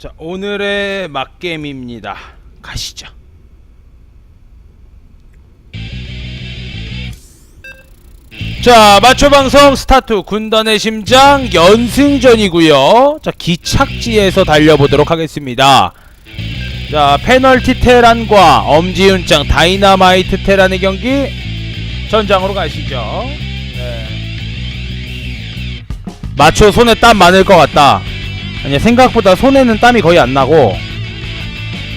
자, 오늘의 막겜입니다. 가시죠. 자, 마초 방송 스타트 군단의 심장 연승전이고요. 자, 기착지에서 달려보도록 하겠습니다. 자, 페널티 테란과 엄지윤짱 다이나마이트 테란의 경기 전장으로 가시죠. 네. 마초 손에 땀 많을 것 같다. 아니 생각보다 손에는 땀이 거의 안 나고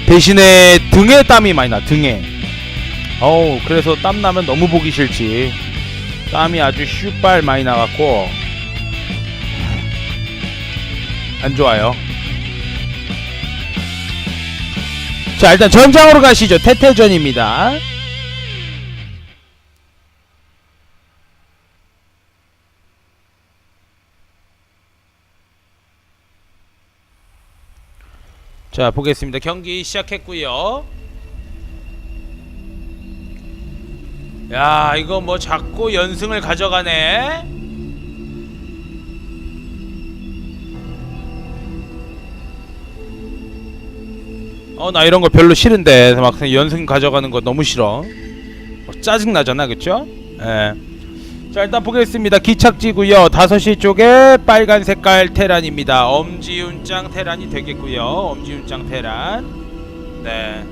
대신에 등에 땀이 많이 나 등에. 어우 그래서 땀 나면 너무 보기 싫지. 땀이 아주 슈발 많이 나갖고 안 좋아요. 자 일단 전장으로 가시죠. 태태전입니다 자 보겠습니다. 경기 시작했고요. 야 이거 뭐 자꾸 연승을 가져가네. 어 나 이런 거 별로 싫은데. 막상 연승 가져가는 거 너무 싫어. 뭐 짜증 나잖아 그쵸? 예. 자 일단 보겠습니다. 기착지구요. 5시 쪽에 빨간 색깔 테란입니다. 엄지윤짱 테란이 되겠고요. 엄지윤짱 테란. 네.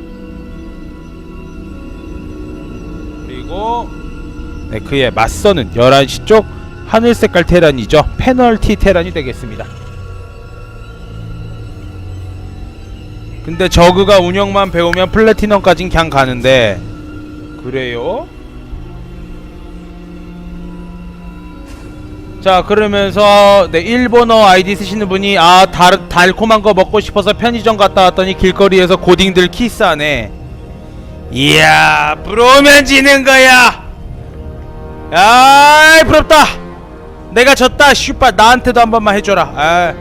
그리고 네 그에 맞서는 11시 쪽 하늘 색깔 테란이죠. 페널티 테란이 되겠습니다. 근데 저그가 운영만 배우면 플래티넘까진 그냥 가는데. 그래요? 자 그러면서 네 일본어 아이디 쓰시는 분이 아 달, 달콤한 거 먹고 싶어서 편의점 갔다 왔더니 길거리에서 고딩들 키스하네. 이야 부러우면 지는 거야. 야 부럽다. 내가 졌다. 슈빠 나한테도 한 번만 해줘라. 아,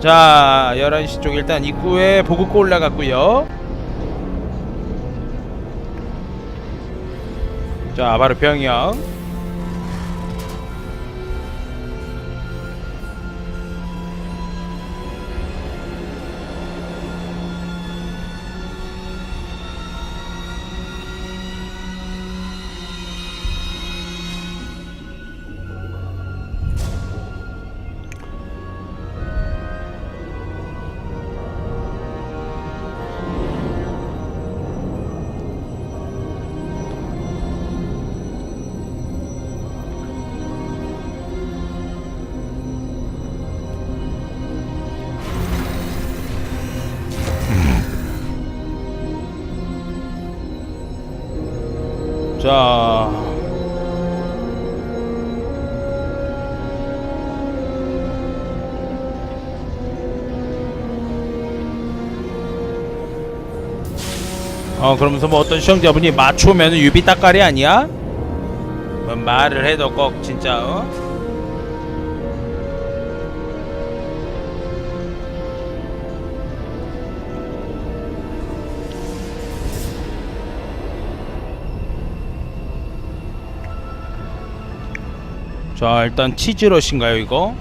자 11시 쪽 일단 입구에 보급고 올라갔고요. 자 바로 병영 자 어 그러면서 뭐 어떤 시청자분이 맞추면 유비 따까리 아니야? 뭐 말을 해도 꼭 진짜 어? 자 일단 치즈러시인가요 이거?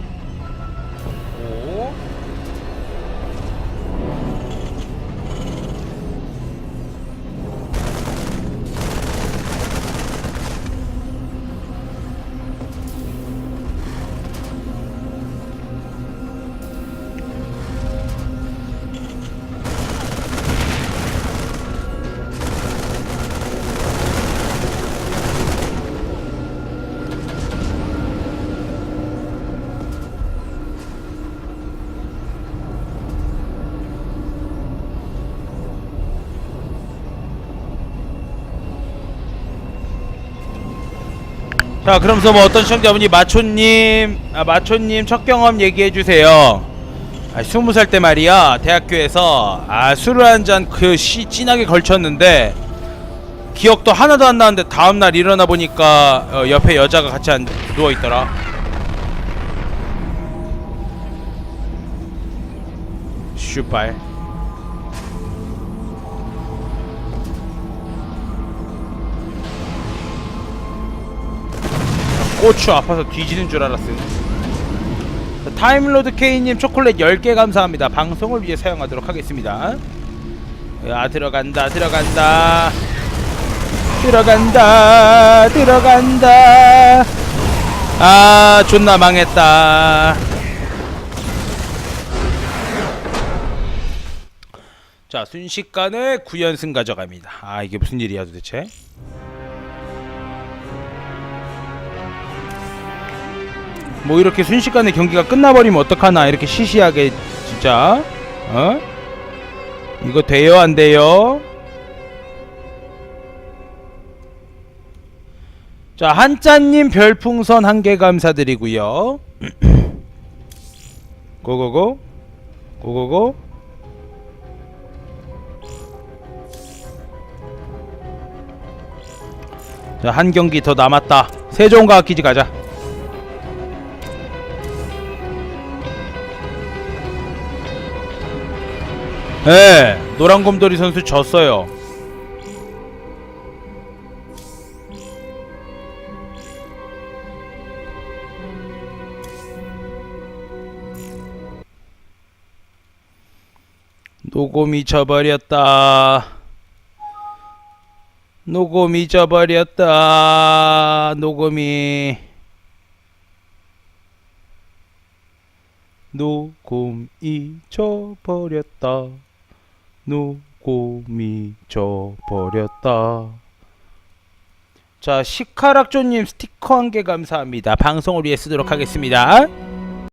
자 그러면서 뭐 어떤 시청자분이 마초님 아 마초님 첫 경험 얘기해 주세요. 아 스무 살때 말이야. 대학교에서 아 술을 한 잔그시 진하게 걸쳤는데 기억도 하나도 안 나는데 다음날 일어나 보니까 어, 옆에 여자가 같이 앉, 누워 있더라. 슈발 고추 아파서 뒤지는 줄 알았어요. 타임로드 K님 초콜릿 10개 감사합니다. 방송을 위해 사용하도록 하겠습니다. 아 들어간다 들어간다 들어간다 들어간다 아 존나 망했다 자 순식간에 9연승 가져갑니다 아 이게 무슨 일이야 도대체 뭐 이렇게 순식간에 경기가 끝나버리면 어떡하나 이렇게 시시하게 진짜 어? 이거 돼요 안 돼요? 자 한자님 별풍선 한 개 감사드리고요. 고고고. 고고고. 자 한 경기 더 남았다. 세종과학 기지 가자 예, 노란 곰돌이 선수 졌어요. 녹음이 져버렸다. 녹음이 져버렸다. 녹음이. 녹음이 져버렸다. 녹음이 져버렸다. 자, 시카락조님 스티커 한 개 감사합니다. 방송을 위해 쓰도록 하겠습니다.